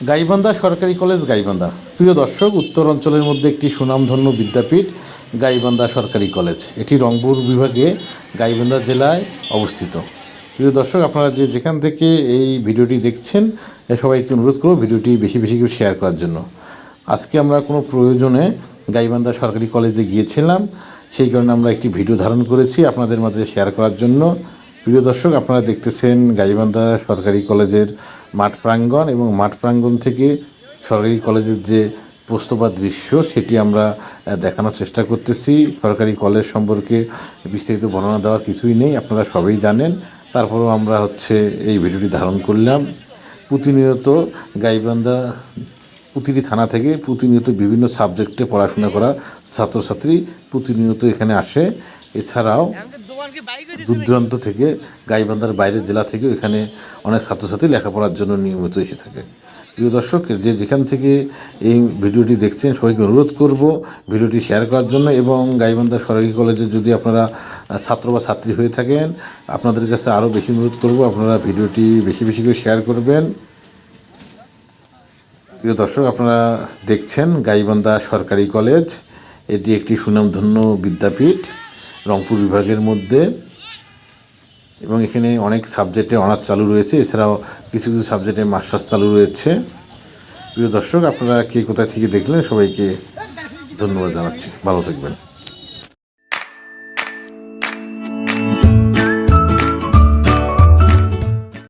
গাইবান্ধা সরকারি কলেজ গাইবান্ধা। প্রিয় দর্শক, উত্তর অঞ্চলের মধ্যে একটি সুনামধন্য বিদ্যাপীঠ গাইবান্ধা সরকারি কলেজ। এটি রংপুর বিভাগে গাইবান্ধা জেলায় অবস্থিত। প্রিয় দর্শক, আপনারা যে যেখান থেকে এই ভিডিওটি দেখছেন সবাইকে অনুরোধ করব ভিডিওটি বেশি বেশি করে শেয়ার করার জন্য। আজকে আমরা কোনো প্রয়োজনে গাইবান্ধা সরকারি কলেজে গিয়েছিলাম, সেই কারণে আমরা একটি ভিডিও ধারণ করেছি আপনাদের মাঝে শেয়ার করার জন্য। প্রিয় দর্শক, আপনারা দেখতেছেন গাইবান্ধা সরকারি কলেজের মাঠ প্রাঙ্গণ এবং মাঠ প্রাঙ্গণ থেকে সরকারি কলেজের যে প্রস্তবা দৃশ্য, সেটি আমরা দেখানোর চেষ্টা করতেছি। সরকারি কলেজ সম্পর্কে বিস্তারিত বর্ণনা দেওয়ার কিছুই নেই, আপনারা সবাই জানেন। তারপরেও আমরা হচ্ছে এই ভিডিওটি ধারণ করলাম। প্রতিনিয়ত গাইবান্ধা প্রতিটি থানা থেকে প্রতিনিয়ত বিভিন্ন সাবজেক্টে পড়াশোনা করা ছাত্রছাত্রী প্রতিনিয়ত এখানে আসে। এছাড়াও দূর দূরান্ত থেকে, গাইবান্ধার বাইরের জেলা থেকে এখানে অনেক ছাত্রছাত্রী লেখাপড়ার জন্য নিয়মিত এসে থাকে। প্রিয় দর্শক, যে যেখান থেকে এই ভিডিওটি দেখছেন, সবাইকে অনুরোধ করব ভিডিওটি শেয়ার করার জন্য এবং গাইবান্ধা সরকারি কলেজে যদি আপনারা ছাত্র বা ছাত্রী হয়ে থাকেন, আপনাদের কাছে আরও বেশি অনুরোধ করব আপনারা ভিডিওটি বেশি বেশি করে শেয়ার করবেন। প্রিয় দর্শক, আপনারা দেখছেন গাইবান্ধা সরকারি কলেজ। এটি একটি সুনামধন্য বিদ্যাপীঠ। রংপুর বিভাগের মধ্যে। এবং এখানে অনেক সাবজেক্টে অনার্স চালু রয়েছে। এছাড়াও কিছু কিছু সাবজেক্টে মাস্টার্স চালু রয়েছে। প্রিয় দর্শক, আপনারা কে কোথায় থেকে দেখলেন, সবাইকে ধন্যবাদ জানাচ্ছি। ভালো থাকবেন।